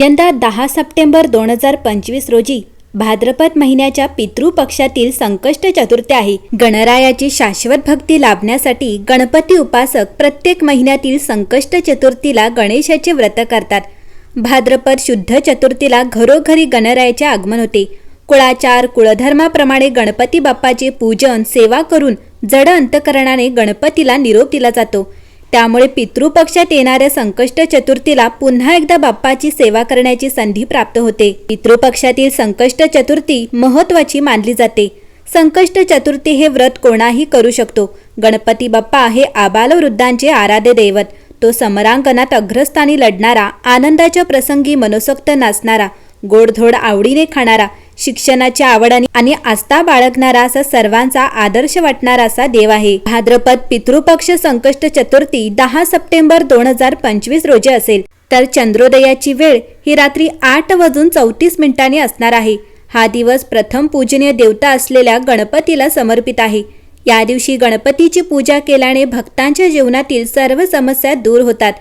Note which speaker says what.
Speaker 1: यंदा दहा सप्टेंबर दोन हजार पंचवीस रोजी भाद्रपद महिन्याच्या पितृपक्षातील संकष्ट चतुर्थी आहे. गणरायाची शाश्वत भक्ती लाभण्यासाठी गणपती उपासक प्रत्येक महिन्यातील संकष्ट चतुर्थीला गणेशाचे व्रत करतात. भाद्रपद शुद्ध चतुर्थीला घरोघरी गणरायाचे आगमन होते. कुळाचार कुळधर्माप्रमाणे गणपती बाप्पाचे पूजन सेवा करून जड अंतकरणाने गणपतीला निरोप दिला जातो. त्यामुळे पितृपक्षात येणाऱ्या संकष्ट चतुर्थीला पुन्हा एकदा बाप्पाची सेवा करण्याची संधी प्राप्त होते. पितृपक्षातील संकष्ट चतुर्थी महत्वाची मानली जाते. संकष्ट चतुर्थी हे व्रत कोणाही करू शकतो. गणपती बाप्पा हे आबालवृद्धांचे आराध्य दैवत. तो समरांगणात अग्रस्थानी लढणारा आनंदाच्या प्रसंगी मनसोक्त नाचणारा गोडधोड आवडीने खाणारा शिक्षणाच्या आवड आणि- आणि आस्था बाळगणारा असा सर्वांचा आदर्श वाटणारा असा देव आहे. भाद्रपद पितृपक्ष संकष्ट चतुर्थी दहा सप्टेंबर दोन हजार पंचवीस रोजी असेल. तर चंद्रोदयाची वेळ ही रात्री आठ वाजून चौतीस मिनिटांनी असणार आहे. हा दिवस प्रथम पूजनीय देवता असलेल्या गणपतीला समर्पित आहे. या दिवशी गणपतीची पूजा केल्याने भक्तांच्या जीवनातील सर्व समस्या दूर होतात.